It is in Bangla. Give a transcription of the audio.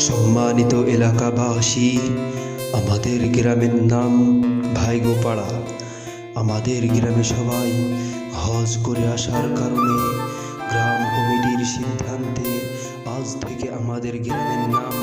সম্মানিত এলাকাবাসী, আমাদের গ্রামের নাম ভাইগোপাড়া। আমাদের গ্রামে সবাই হজ করে আসার কারণে গ্রাম কমিটির সিদ্ধান্তে আজ থেকে আমাদের গ্রামের নাম